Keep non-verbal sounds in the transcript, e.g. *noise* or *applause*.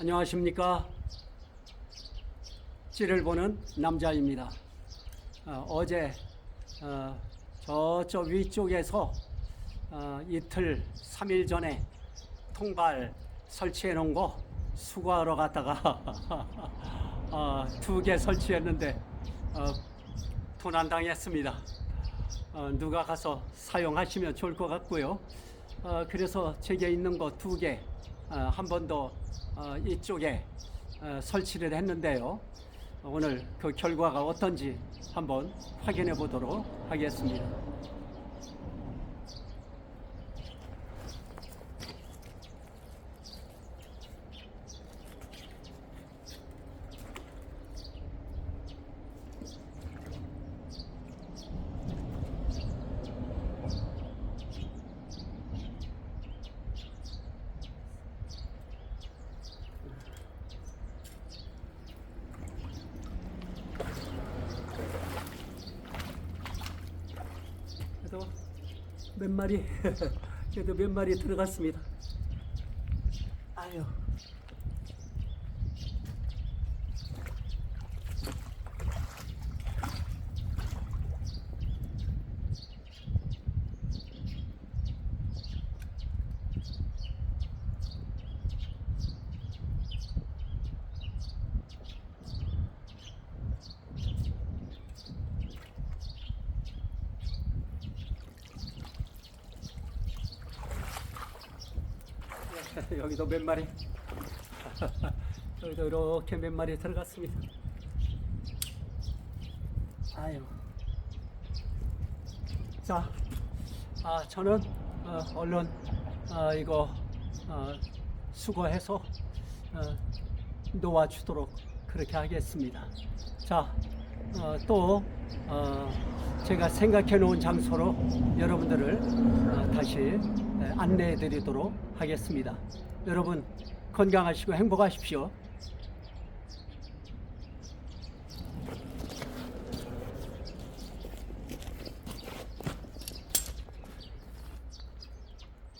안녕하십니까. 찌를 보는 남자입니다. 어, 제 어, 저쪽 위쪽에서 어, 이틀, 3일 전에 통발 설치해 놓은 거 수거하러 갔다가 *laughs* 어, 두개 설치했는데 어, 도난당했습니다. 어, 누가 가서 사용하시면 좋을 것 같고요. 어, 그래서 제게 있는 거 두 개, 어, 한번 더 어, 이쪽에 어, 설치를 했는데요. 오늘 그 결과가 어떤지 한번 확인해 보도록 하겠습니다. 그래도 몇 마리, *laughs* 그래도 몇 마리 들어갔습니다. 아유. *laughs* 여기도 몇 마리. *laughs* 여기도 이렇게 몇 마리 들어갔습니다. 아유. 자, 아, 저는 어, 얼른 어, 이거 어, 수거해서 어, 놓아주도록 그렇게 하겠습니다. 자, 어, 또 어, 제가 생각해 놓은 장소로 여러분들을 어, 다시 안내해 드리도록 하겠습니다. 여러분 건강하시고 행복하십시오.